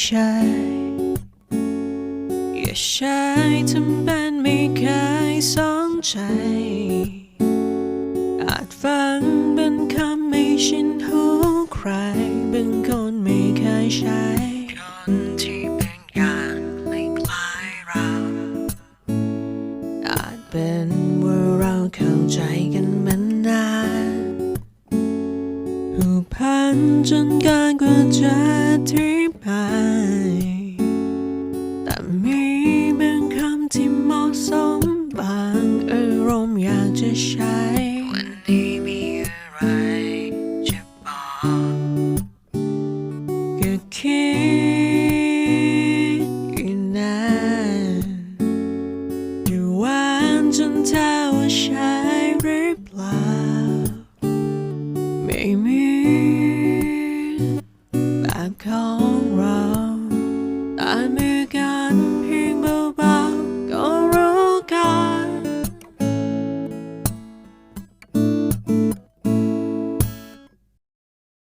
ก็ใช้ทำเป็นไม่เคยสนใจ อาจฟังเป็นคำไม่ชินหูใครบางคนไม่เคยใช้คนที่เป็นการไม่คล้ายเรา อาจเป็นว่าเราเข้าใจกันมานานผูกพันจนการกว่าจะอ สมบางอารมณ์อยากจะใช้ วันนี้มีอะไรจะบอกก็คิดอยู่นานอยู่วานจนเธอว่าใช่หรือเปล่า ไม่มีแบบของเราตามมือกัน